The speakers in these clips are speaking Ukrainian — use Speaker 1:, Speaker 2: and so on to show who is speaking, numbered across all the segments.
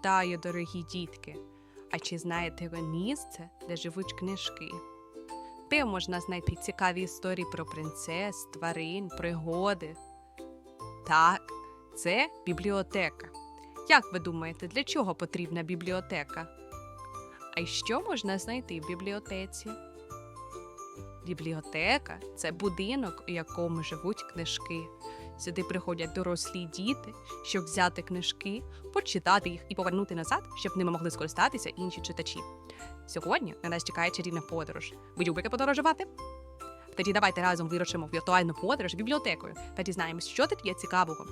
Speaker 1: Вітаю, дорогі дітки! А чи знаєте ви місце, де живуть книжки? Де можна знайти цікаві історії про принцес, тварин, пригоди? Так, це бібліотека. Як ви думаєте, для чого потрібна бібліотека? А що можна знайти в бібліотеці? Бібліотека це будинок, у якому живуть книжки. Сюди приходять дорослі діти, щоб взяти книжки, почитати їх і повернути назад, щоб ними могли скористатися інші читачі. Сьогодні на нас чекає чарівна подорож. Ви любите подорожувати? Тоді давайте разом вирушимо в віртуальну подорож бібліотекою та дізнаємось, що тут є цікавого.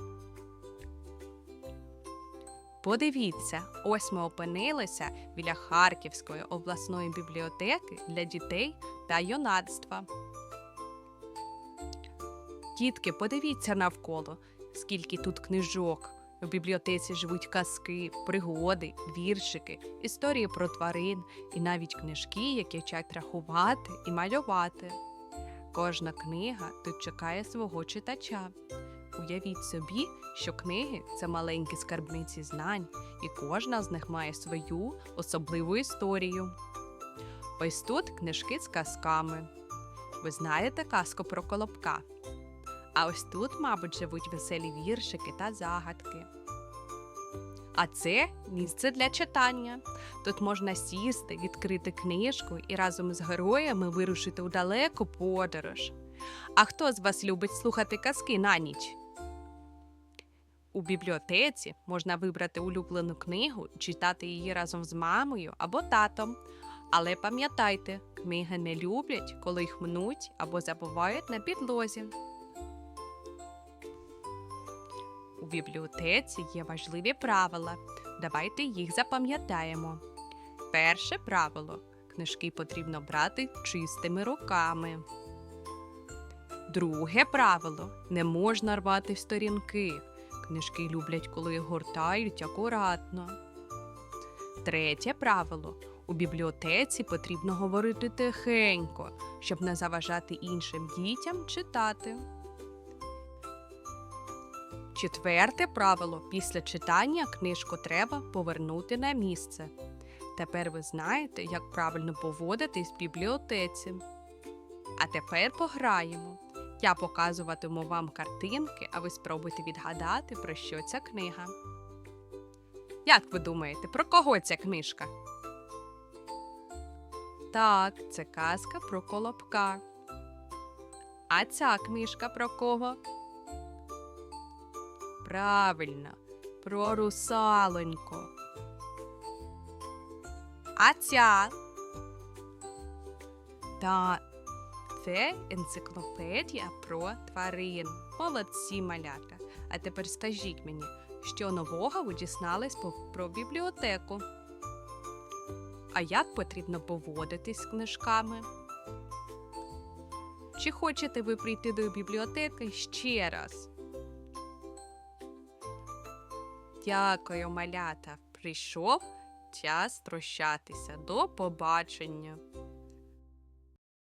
Speaker 1: Подивіться, ось ми опинилися біля Харківської обласної бібліотеки для дітей та юнацтва. Дітки, подивіться навколо, скільки тут книжок. У бібліотеці живуть казки, пригоди, віршики, історії про тварин і навіть книжки, які вчать рахувати і малювати. Кожна книга тут чекає свого читача. Уявіть собі, що книги це маленькі скарбниці знань, і кожна з них має свою особливу історію. Ось тут книжки з казками. Ви знаєте казку про колобка? А ось тут, мабуть, живуть веселі віршики та загадки. А це місце для читання. Тут можна сісти, відкрити книжку і разом з героями вирушити у далеку подорож. А хто з вас любить слухати казки на ніч? У бібліотеці можна вибрати улюблену книгу читати її разом з мамою або татом. Але пам'ятайте, книги не люблять, коли їх мнуть або забувають на підлозі. Бібліотеці є важливі правила. Давайте їх запам'ятаємо. Перше правило: книжки потрібно брати чистими руками. Друге правило не можна рвати сторінки. Книжки люблять, коли гортають акуратно. Третє правило у бібліотеці потрібно говорити тихенько, щоб не заважати іншим дітям читати. Четверте правило після читання книжку треба повернути на місце. Тепер ви знаєте, як правильно поводитись в бібліотеці. А тепер пограємо. Я показуватиму вам картинки, а ви спробуйте відгадати, про що ця книга. Як ви думаєте, про кого ця книжка? Так, це казка про колобка. А ця книжка про кого? Правильно, про русалоньку. А ця? Та це енциклопедія про тварин. Молодці малята. А тепер скажіть мені, що нового ви дізнались про бібліотеку? А як потрібно поводитись з книжками? Чи хочете ви прийти до бібліотеки ще раз? Дякую, малята. Прийшов час прощатися. До побачення.